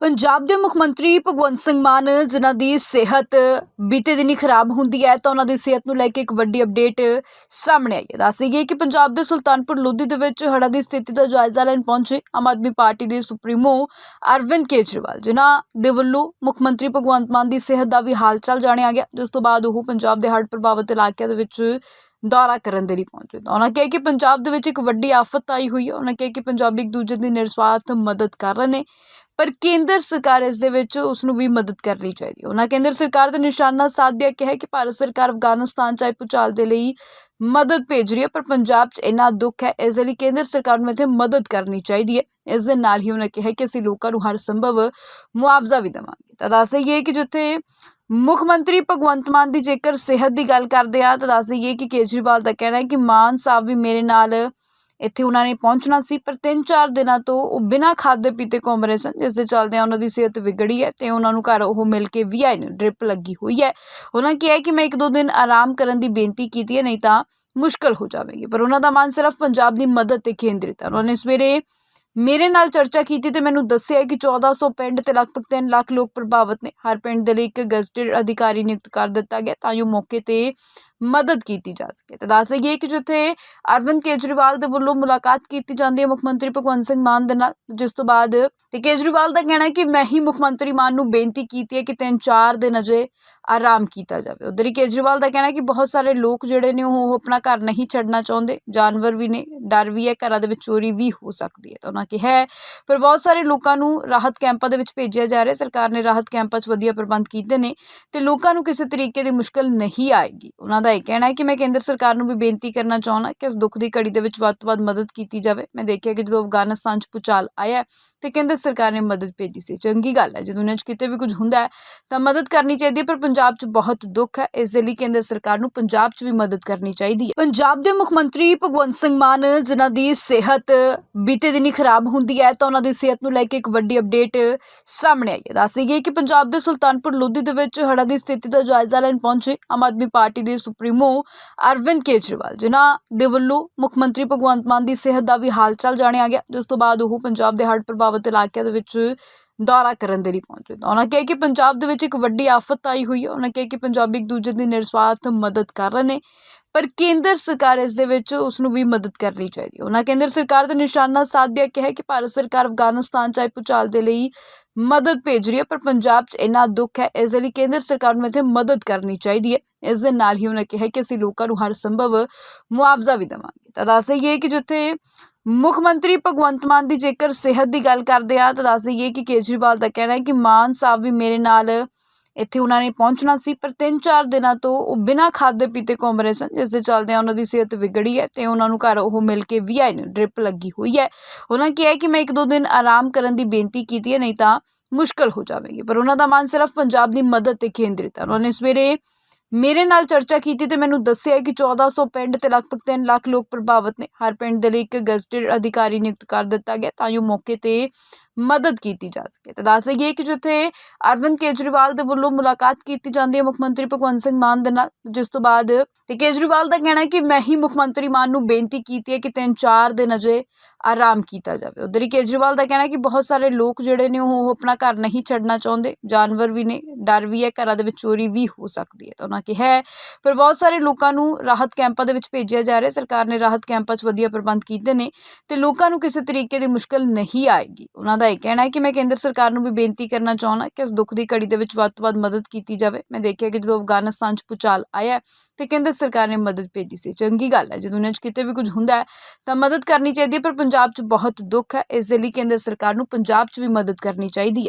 ਪੰਜਾਬ ਦੇ ਮੁੱਖ ਮੰਤਰੀ ਭਗਵੰਤ ਸਿੰਘ ਮਾਨ, ਜਿਨ੍ਹਾਂ ਦੀ ਸਿਹਤ ਬੀਤੇ ਦਿਨੀ ਖਰਾਬ ਹੁੰਦੀ ਹੈ, ਤਾਂ ਉਹਨਾਂ ਦੀ ਸਿਹਤ ਨੂੰ ਲੈ ਕੇ ਇੱਕ ਵੱਡੀ ਅਪਡੇਟ ਸਾਹਮਣੇ ਆਈ ਹੈ। ਦੱਸ ਗਈ ਕਿ ਪੰਜਾਬ ਦੇ ਸੁਲਤਾਨਪੁਰ ਲੋਧੀ ਦੇ ਵਿੱਚ ਹੜ੍ਹਾਂ ਦੀ ਸਥਿਤੀ ਦਾ ਜਾਇਜ਼ਾ ਲੈਣ ਪਹੁੰਚੇ ਆਮ ਆਦਮੀ ਪਾਰਟੀ ਦੇ ਸੁਪਰੀਮੋ ਅਰਵਿੰਦ ਕੇਜਰੀਵਾਲ, ਜਿਨ੍ਹਾਂ ਦੇ ਵੱਲੋਂ ਮੁੱਖ ਮੰਤਰੀ ਭਗਵੰਤ ਮਾਨ ਦੀ ਸਿਹਤ ਦਾ ਵੀ ਹਾਲ ਚਾਲ ਜਾਣਿਆ ਗਿਆ। ਜਿਸ ਤੋਂ ਬਾਅਦ ਉਹ ਪੰਜਾਬ ਦੇ ਹੜ੍ਹ ਪ੍ਰਭਾਵਿਤ ਇਲਾਕਿਆਂ ਦੇ ਵਿੱਚ ਦੌਰਾ ਕਰਨ ਦੇ ਲਈ ਪਹੁੰਚੇ। ਤਾਂ ਉਹਨਾਂ ਕਿਹਾ ਕਿ ਪੰਜਾਬ ਦੇ ਵਿੱਚ ਇੱਕ ਵੱਡੀ ਆਫਤ ਆਈ ਹੋਈ ਹੈ। ਉਹਨਾਂ ਕਿਹਾ ਕਿ ਪੰਜਾਬੀ ਇੱਕ ਦੂਜੇ ਦੀ ਨਿਰਸਵਾਰਥ ਮਦਦ ਕਰ ਰਹੇ ਨੇ। ਪਰ ਕੇਂਦਰ ਸਰਕਾਰ ਇਸ ਦੇ ਵਿੱਚ ਉਸ ਨੂੰ ਵੀ ਮਦਦ ਕਰਨੀ ਚਾਹੀਦੀ ਹੈ। ਉਹਨਾਂ ਕੇਂਦਰ ਸਰਕਾਰ ਦਾ ਨਿਸ਼ਾਨਾ ਸਾਧਿਆ ਕਿਹਾ ਕਿ ਭਾਰਤ ਸਰਕਾਰ ਅਫਗਾਨਿਸਤਾਨ ਚ ਆਏ ਭੂਚਾਲ ਦੇ ਲਈ ਮਦਦ ਭੇਜ ਰਹੀ ਹੈ, ਪਰ ਪੰਜਾਬ 'ਚ ਇੰਨਾ ਦੁੱਖ ਹੈ, ਇਸ ਦੇ ਲਈ ਕੇਂਦਰ ਸਰਕਾਰ ਨੂੰ ਇੱਥੇ ਮਦਦ ਕਰਨੀ ਚਾਹੀਦੀ ਹੈ। ਇਸ ਦੇ ਨਾਲ ਹੀ ਉਹਨਾਂ ਕਿਹਾ ਕਿ ਅਸੀਂ ਲੋਕਾਂ ਨੂੰ ਹਰ ਸੰਭਵ ਮੁਆਵਜ਼ਾ ਵੀ ਦੇਵਾਂਗੇ। ਤਾਂ ਦੱਸ ਦੇਈਏ ਕਿ ਜਿੱਥੇ ਮੁੱਖ ਮੰਤਰੀ ਭਗਵੰਤ ਮਾਨ ਦੀ ਜੇਕਰ ਸਿਹਤ ਦੀ ਗੱਲ ਕਰਦੇ ਆ ਤਾਂ ਦੱਸ ਦੇਈਏ ਕਿ ਕੇਜਰੀਵਾਲ ਦਾ ਕਹਿਣਾ ਹੈ ਕਿ ਮਾਨ ਸਾਹਿਬ ਵੀ ਮੇਰੇ ਨਾਲ ਇੱਥੇ ਉਹਨਾਂ ਨੇ ਪਹੁੰਚਣਾ ਸੀ, ਪਰ 3-4 ਦਿਨਾਂ ਤੋਂ ਉਹ ਬਿਨਾਂ ਖਾਦੇ ਪੀਤੇ ਘੁੰਮ ਰਹੇ ਸਨ ਜਿਸ ਦੇ ਚੱਲਦਿਆਂ ਉਹਨਾਂ ਦੀ ਸਿਹਤ ਵਿਗੜੀ ਹੈ ਤੇ ਉਹਨਾਂ ਨੂੰ ਘਰ ਉਹ ਮਿਲ ਕੇ ਵੀ ਆਏ ਨੇ, ਡ੍ਰਿਪ ਲੱਗੀ ਹੋਈ ਹੈ। ਉਹਨਾਂ ਕਿਹਾ ਕਿ ਮੈਂ ਇੱਕ ਦੋ ਦਿਨ ਆਰਾਮ ਕਰਨ ਦੀ ਬੇਨਤੀ ਕੀਤੀ ਹੈ, ਨਹੀਂ ਤਾਂ ਮੁਸ਼ਕਲ ਹੋ ਜਾਵੇਗੀ, ਪਰ ਉਹਨਾਂ ਦਾ ਮਨ ਸਿਰਫ ਪੰਜਾਬ ਦੀ ਮਦਦ ਤੇ ਕੇਂਦਰਿਤ ਹੈ। ਉਹਨਾਂ ਨੇ ਸਵੇਰੇ ਮੇਰੇ ਨਾਲ ਚਰਚਾ ਕੀਤੀ ਤੇ ਮੈਨੂੰ ਦੱਸਿਆ ਕਿ 1400 ਪਿੰਡ ਤੇ ਲਗਭਗ 3 ਲੱਖ ਲੋਕ ਪ੍ਰਭਾਵਿਤ ਨੇ। ਹਰ ਪਿੰਡ ਦੇ ਲਈ ਇੱਕ ਗਜ਼ਟਿਡ ਅਧਿਕਾਰੀ ਨਿਯੁਕਤ ਕਰ ਦਿੱਤਾ ਗਿਆ ਤਾਂ ਜੋ ਮੌਕੇ ਤੇ ਮਦਦ ਕੀਤੀ ਜਾ ਸਕੇ। ਤੇ ਦੱਸ ਦੇਈਏ ਕਿ ਜਿੱਥੇ ਅਰਵਿੰਦ ਕੇਜਰੀਵਾਲ ਦੇ ਵੱਲੋਂ ਮੁਲਾਕਾਤ ਕੀਤੀ ਜਾਂਦੀ ਹੈ, ਮੁੱਖ ਮੰਤਰੀ ਭਗਵੰਤ ਸਿੰਘ ਮਾਨ ਦੇ ਨਾਲ, ਜਿਸ ਤੋਂ ਬਾਅਦ ਤੇ ਕੇਜਰੀਵਾਲ ਦਾ ਕਹਿਣਾ ਹੈ ਕਿ ਮੈਂ ਹੀ ਮੁੱਖ ਮੰਤਰੀ ਮਾਨ ਨੂੰ ਬੇਨਤੀ ਕੀਤੀ ਹੈ ਕਿ ਤਿੰਨ ਚਾਰ ਦਿਨ ਅਜੇ ਆਰਾਮ ਕੀਤਾ ਜਾਵੇ। ਉਧਰ ਹੀ ਕੇਜਰੀਵਾਲ ਦਾ ਕਹਿਣਾ ਹੈ ਕਿ ਬਹੁਤ ਸਾਰੇ ਲੋਕ ਜਿਹੜੇ ਨੇ ਉਹ ਆਪਣਾ ਘਰ ਨਹੀਂ ਛੱਡਣਾ ਚਾਹੁੰਦੇ। ਜਾਨਵਰ ਵੀ ਨੇ, ਡਰ ਵੀ ਹੈ, ਘਰਾਂ ਦੇ ਵਿੱਚ ਚੋਰੀ ਵੀ ਹੋ ਸਕਦੀ ਹੈ। ਤਾਂ ਉਹਨਾਂ ਕਿਹਾ ਹੈ, ਪਰ ਬਹੁਤ ਸਾਰੇ ਲੋਕਾਂ ਨੂੰ ਰਾਹਤ ਕੈਂਪਾਂ ਦੇ ਵਿੱਚ ਭੇਜਿਆ ਜਾ ਰਿਹਾ ਸਰਕਾਰ ਨੇ ਰਾਹਤ ਕੈਂਪਾਂ 'ਚ ਵਧੀਆ ਪ੍ਰਬੰਧ ਕੀਤੇ ਨੇ ਤੇ ਲੋਕਾਂ ਨੂੰ ਕਿਸੇ ਤਰੀਕੇ ਦੀ ਮੁਸ਼ਕਲ ਨਹੀਂ ਆਏਗੀ। ਉਹਨਾਂ ਦਾ ਇਹ ਕਹਿਣਾ ਹੈ ਕਿ ਮੈਂ ਕੇਂਦਰ ਸਰਕਾਰ ਨੂੰ ਵੀ ਬੇਨਤੀ ਕਰਨਾ ਚਾਹੁੰਦਾ ਕਿ ਇਸ ਦੁੱਖ ਦੀ ਘੜੀ ਦੇ ਵਿੱਚ ਵੱਧ ਤੋਂ ਵੱਧ ਮਦਦ ਕੀਤੀ ਜਾਵੇ। ਮੈਂ ਦੇਖਿਆ ਕਿ ਜਦੋਂ ਅਫਗਾਨਿਸਤਾਨ 'ਚ ਭੂਚਾਲ ਆਇਆ ਤੇ ਕੇਂਦਰ ਸਰਕਾਰ ਨੇ ਮਦਦ ਭੇਜੀ ਸੀ। ਚੰਗੀ ਗੱਲ ਹੈ ਜੇ ਦੁਨੀਆ 'ਚ ਕਿਤੇ ਵੀ ਕੁਝ ਹੁੰਦਾ ਹੈ ਤਾਂ ਮਦਦ ਕਰਨੀ ਚਾਹੀਦੀ ਹੈ, ਪਰ ਪੰਜਾਬ 'ਚ ਬਹੁਤ ਦੁੱਖ ਹੈ। ਇਸ ਦੇ ਲਈ ਕੇਂਦਰ ਸਰਕਾਰ ਨੂੰ ਪੰਜਾਬ 'ਚ ਵੀ ਮਦਦ ਕਰਨੀ ਚਾਹੀਦੀ ਹੈ। ਪੰਜਾਬ ਦੇ ਮੁੱਖ ਮੰਤਰੀ ਭਗਵੰਤ ਸਿੰਘ ਮਾਨ, ਜਿਨ੍ਹਾਂ ਦੀ ਸਿਹਤ ਬੀਤੇ ਦਿਨੀ ਖਰਾਬ ਹੁੰਦੀ ਹੈ, ਤਾਂ ਉਹਨਾਂ ਦੀ ਸਿਹਤ ਨੂੰ ਲੈ ਕੇ ਇੱਕ ਵੱਡੀ ਅਪਡੇਟ ਸਾਹਮਣੇ ਆਈ ਹੈ। ਦੱਸ ਗਈ ਕਿ ਪੰਜਾਬ ਦੇ ਸੁਲਤਾਨਪੁਰ ਲੋਧੀ ਦੇ ਵਿੱਚ ਹੜ੍ਹਾਂ ਦੀ ਸਥਿਤੀ ਦਾ ਜਾਇਜ਼ਾ ਲੈਣ ਪਹੁੰਚੇ ਆਮ ਆਦਮੀ ਪਾਰਟੀ ਦੇ ਸੁਪਰੀਮੋ ਅਰਵਿੰਦ ਕੇਜਰੀਵਾਲ, ਜਿਨ੍ਹਾਂ ਦੇ ਵੱਲੋਂ ਮੁੱਖ ਮੰਤਰੀ ਭਗਵੰਤ ਮਾਨ ਦੀ ਸਿਹਤ ਦਾ ਵੀ ਹਾਲ ਚਾਲ ਜਾਣਿਆ ਗਿਆ, ਜਿਸ ਤੋਂ ਬਾਅਦ ਉਹ ਪੰਜਾਬ ਦੇ ਹੜ੍ਹ ਪ੍ਰਭਾਵਿਤ ਇਲਾਕਿਆਂ ਦੇ ਵਿੱਚ ਦੌਰਾ ਕਰਨ ਦੇ ਲਈ ਪਹੁੰਚੇ ਤਾਂ ਉਹਨਾਂ ਕਿਹਾ ਕਿ ਪੰਜਾਬ ਦੇ ਵਿੱਚ ਇੱਕ ਵੱਡੀ ਆਫਤ ਆਈ ਹੋਈ ਹੈ। ਉਹਨਾਂ ਕਿਹਾ ਕਿ ਪੰਜਾਬੀ ਇੱਕ ਦੂਜੇ ਦੀ ਨਿਰਸਵਾਰਥ ਮਦਦ ਕਰ ਰਹੇ ਨੇ। ਪਰ ਕੇਂਦਰ ਸਰਕਾਰ ਇਸ ਦੇ ਵਿੱਚ ਉਸ ਨੂੰ ਵੀ ਮਦਦ ਕਰਨੀ ਚਾਹੀਦੀ ਹੈ। ਉਹਨਾਂ ਕੇਂਦਰ ਸਰਕਾਰ ਦਾ ਨਿਸ਼ਾਨਾ ਸਾਧਿਆ ਕਿਹਾ ਕਿ ਭਾਰਤ ਸਰਕਾਰ ਅਫਗਾਨਿਸਤਾਨ ਚ ਆਏ ਭੂਚਾਲ ਦੇ ਲਈ ਮਦਦ ਭੇਜ ਰਹੀ ਹੈ, ਪਰ ਪੰਜਾਬ 'ਚ ਇੰਨਾ ਦੁੱਖ ਹੈ, ਇਸ ਦੇ ਲਈ ਕੇਂਦਰ ਸਰਕਾਰ ਨੂੰ ਇੱਥੇ ਮਦਦ ਕਰਨੀ ਚਾਹੀਦੀ ਹੈ। ਇਸ ਦੇ ਨਾਲ ਹੀ ਉਹਨਾਂ ਕਿਹਾ ਕਿ ਅਸੀਂ ਲੋਕਾਂ ਨੂੰ ਹਰ ਸੰਭਵ ਮੁਆਵਜ਼ਾ ਵੀ ਦੇਵਾਂਗੇ। ਤਾਂ ਦੱਸ ਦੇਈਏ ਕਿ ਜਿੱਥੇ ਮੁੱਖ ਮੰਤਰੀ ਭਗਵੰਤ ਮਾਨ ਦੀ ਜੇਕਰ ਸਿਹਤ ਦੀ ਗੱਲ ਕਰਦੇ ਆ ਤਾਂ ਦੱਸ ਦੇਈਏ ਕਿ ਕੇਜਰੀਵਾਲ ਦਾ ਕਹਿਣਾ ਹੈ ਕਿ ਮਾਨ ਸਾਹਿਬ ਵੀ ਮੇਰੇ ਨਾਲ ਇੱਥੇ ਉਹਨਾਂ ਨੇ ਪਹੁੰਚਣਾ ਸੀ, ਪਰ 3-4 ਦਿਨਾਂ ਤੋਂ ਉਹ ਬਿਨਾਂ ਖਾਦੇ ਪੀਤੇ ਘੁੰਮ ਰਹੇ ਸਨ, ਜਿਸ ਦੇ ਚੱਲਦਿਆਂ ਉਹਨਾਂ ਦੀ ਸਿਹਤ ਵਿਗੜੀ ਹੈ ਤੇ ਉਹਨਾਂ ਨੂੰ ਘਰ ਉਹ ਮਿਲ ਕੇ ਵੀ ਆਏ ਨੇ, ਡ੍ਰਿਪ ਲੱਗੀ ਹੋਈ ਹੈ। ਉਹਨਾਂ ਕਿਹਾ ਕਿ ਮੈਂ ਇੱਕ ਦੋ ਦਿਨ ਆਰਾਮ ਕਰਨ ਦੀ ਬੇਨਤੀ ਕੀਤੀ ਹੈ, ਨਹੀਂ ਤਾਂ ਮੁਸ਼ਕਲ ਹੋ ਜਾਵੇਗੀ, ਪਰ ਉਹਨਾਂ ਦਾ ਮਨ ਸਿਰਫ ਪੰਜਾਬ ਦੀ ਮਦਦ ਤੇ ਕੇਂਦਰਿਤ ਹੈ। ਉਹਨਾਂ ਨੇ ਸਵੇਰੇ ਮੇਰੇ ਨਾਲ ਚਰਚਾ ਕੀਤੀ ਤੇ ਮੈਨੂੰ ਦੱਸਿਆ ਕਿ 1400 ਪਿੰਡ ਤੇ ਲਗਭਗ 3 ਲੱਖ ਲੋਕ ਪ੍ਰਭਾਵਿਤ ਨੇ। ਹਰ ਪਿੰਡ ਦੇ ਲਈ ਇੱਕ ਗਜ਼ਟਿਡ ਅਧਿਕਾਰੀ ਨਿਯੁਕਤ ਕਰ ਦਿੱਤਾ ਗਿਆ ਤਾਂ ਜੋ ਮੌਕੇ ਤੇ ਮਦਦ ਕੀਤੀ ਜਾ ਸਕੇ। ਤਾਂ ਦੱਸ ਦੇਈਏ ਕਿ ਜਿੱਥੇ ਅਰਵਿੰਦ ਕੇਜਰੀਵਾਲ ਦੇ ਵੱਲੋਂ ਮੁਲਾਕਾਤ ਕੀਤੀ ਜਾਂਦੀ ਹੈ, ਮੁੱਖ ਮੰਤਰੀ ਭਗਵੰਤ ਸਿੰਘ ਮਾਨ ਦੇ ਨਾਲ। ਜਿਸ ਤੋਂ ਬਾਅਦ ਤੇ ਕੇਜਰੀਵਾਲ ਦਾ ਕਹਿਣਾ ਹੈ ਕਿ ਮੈਂ ਹੀ ਮੁੱਖ ਮੰਤਰੀ ਮਾਨ ਨੂੰ ਬੇਨਤੀ ਕੀਤੀ ਹੈ ਕਿ ਤਿੰਨ ਚਾਰ ਦਿਨ ਅਜੇ ਆਰਾਮ ਕੀਤਾ ਜਾਵੇ। ਉਧਰ ਹੀ ਕੇਜਰੀਵਾਲ ਦਾ ਕਹਿਣਾ ਹੈ ਕਿ ਬਹੁਤ ਸਾਰੇ ਲੋਕ ਜਿਹੜੇ ਨੇ ਉਹ ਆਪਣਾ ਘਰ ਨਹੀਂ ਛੱਡਣਾ ਚਾਹੁੰਦੇ। ਜਾਨਵਰ ਵੀ ਨੇ, ਡਰ ਵੀ ਹੈ, ਘਰਾਂ ਦੇ ਵਿੱਚ ਚੋਰੀ ਵੀ ਹੋ ਸਕਦੀ ਹੈ। ਤਾਂ ਉਹਨਾਂ ਕਿਹਾ ਹੈ। ਪਰ ਬਹੁਤ ਸਾਰੇ ਲੋਕਾਂ ਨੂੰ ਰਾਹਤ ਕੈਂਪਾਂ ਦੇ ਵਿੱਚ ਭੇਜਿਆ ਜਾ ਰਿਹਾ ਸਰਕਾਰ ਨੇ ਰਾਹਤ ਕੈਂਪਾਂ 'ਚ ਵਧੀਆ ਪ੍ਰਬੰਧ ਕੀਤੇ ਨੇ ਤੇ ਲੋਕਾਂ ਨੂੰ ਕਿਸੇ ਤਰੀਕੇ ਦੀ ਮੁਸ਼ਕਲ ਨਹੀਂ ਆਏਗੀ। ਉਹਨਾਂ ਦਾ ਇਹ ਕਹਿਣਾ ਹੈ ਕਿ ਮੈਂ ਕੇਂਦਰ ਸਰਕਾਰ ਨੂੰ ਵੀ ਬੇਨਤੀ ਕਰਨਾ ਚਾਹੁੰਦਾ ਕਿ ਇਸ ਦੁੱਖ ਦੀ ਘੜੀ ਦੇ ਵਿੱਚ ਵੱਧ ਤੋਂ ਵੱਧ ਮਦਦ ਕੀਤੀ ਜਾਵੇ। ਮੈਂ ਦੇਖਿਆ ਕਿ ਜਦੋਂ ਅਫਗਾਨਿਸਤਾਨ 'ਚ ਭੂਚਾਲ ਆਇਆ ਤੇ ਕੇਂਦਰ ਸਰਕਾਰ ਨੇ ਮਦਦ ਭੇਜੀ ਸੀ। ਚੰਗੀ ਗੱਲ ਹੈ, ਜੇ ਦੁਨੀਆ 'ਚ ਕਿਤੇ ਵੀ ਕੁਝ ਹੁੰਦਾ ਹੈ ਤਾਂ ਮਦਦ ਕਰਨੀ ਚਾਹੀਦੀ ਹੈ, ਪਰ ਪੰਜਾਬ 'ਚ ਬਹੁਤ ਦੁੱਖ ਹੈ। ਇਸ ਦੇ ਲਈ ਕੇਂਦਰ ਸਰਕਾਰ ਨੂੰ ਪੰਜਾਬ 'ਚ ਵੀ ਮਦਦ ਕਰਨੀ ਚਾਹੀਦੀ ਹੈ।